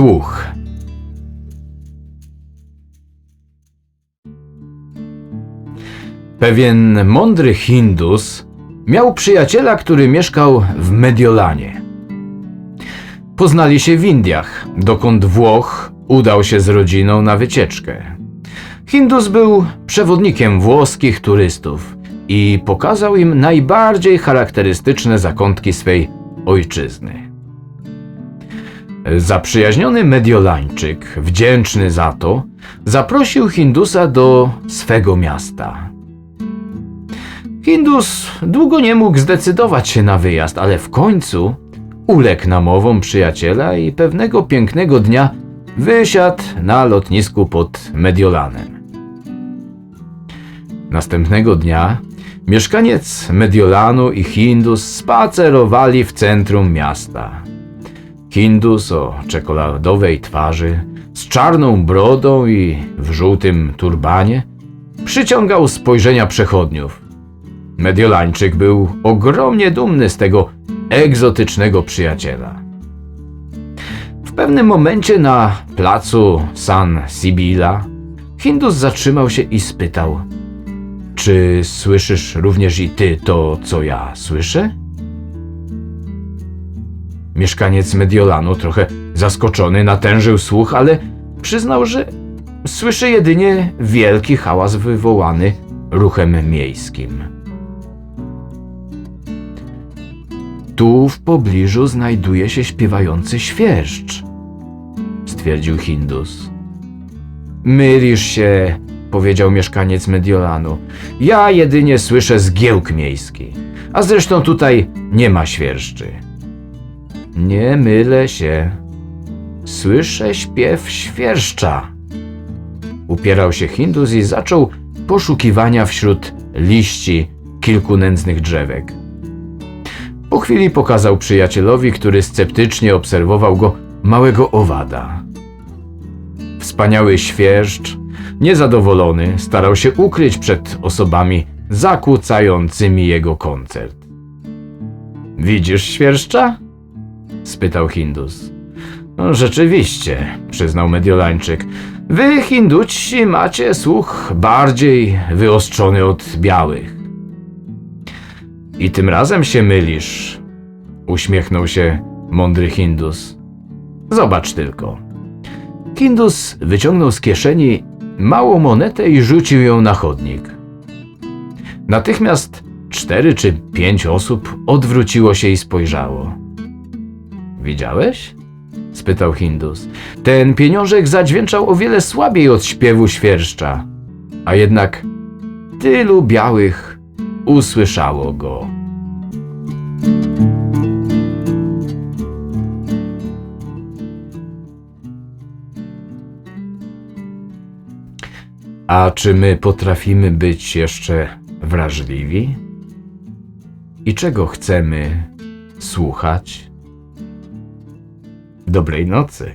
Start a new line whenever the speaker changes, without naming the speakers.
słuch. Pewien mądry Hindus miał przyjaciela, który mieszkał w Mediolanie. Poznali się w Indiach, dokąd Włoch udał się z rodziną na wycieczkę. Hindus był przewodnikiem włoskich turystów i pokazał im najbardziej charakterystyczne zakątki swej ojczyzny. Zaprzyjaźniony Mediolańczyk, wdzięczny za to, zaprosił Hindusa do swego miasta. Hindus długo nie mógł zdecydować się na wyjazd, ale w końcu uległ namowom przyjaciela i pewnego pięknego dnia wysiadł na lotnisku pod Mediolanem. Następnego dnia mieszkaniec Mediolanu i Hindus spacerowali w centrum miasta. Hindus o czekoladowej twarzy, z czarną brodą i w żółtym turbanie, przyciągał spojrzenia przechodniów. Mediolańczyk był ogromnie dumny z tego egzotycznego przyjaciela. W pewnym momencie na placu San Sibila Hindus zatrzymał się i spytał: Czy słyszysz również i ty to, co ja słyszę? Mieszkaniec Mediolanu, trochę zaskoczony, natężył słuch, ale przyznał, że słyszy jedynie wielki hałas wywołany ruchem miejskim. Tu w pobliżu znajduje się śpiewający świerszcz, stwierdził Hindus. Mylisz się, powiedział mieszkaniec Mediolanu. Ja jedynie słyszę zgiełk miejski, a zresztą tutaj nie ma świerszczy. Nie mylę się. Słyszę śpiew świerszcza. Upierał się Hindus i zaczął poszukiwania wśród liści kilku nędznych drzewek. Po chwili pokazał przyjacielowi, który sceptycznie obserwował go, małego owada. Wspaniały świerszcz, niezadowolony, starał się ukryć przed osobami zakłócającymi jego koncert. Widzisz świerszcza? Spytał Hindus. No, rzeczywiście, przyznał Mediolańczyk. Wy, Hinduci, macie słuch bardziej wyostrzony od białych. I tym razem się mylisz, uśmiechnął się mądry Hindus. Zobacz tylko. Hindus wyciągnął z kieszeni małą monetę i rzucił ją na chodnik. Natychmiast cztery czy pięć osób odwróciło się i spojrzało. Widziałeś? spytał Hindus. Ten pieniążek zadźwięczał o wiele słabiej od śpiewu świerszcza, a jednak tylu białych usłyszało go. A czy my potrafimy być jeszcze wrażliwi? I czego chcemy słuchać? Dobrej nocy.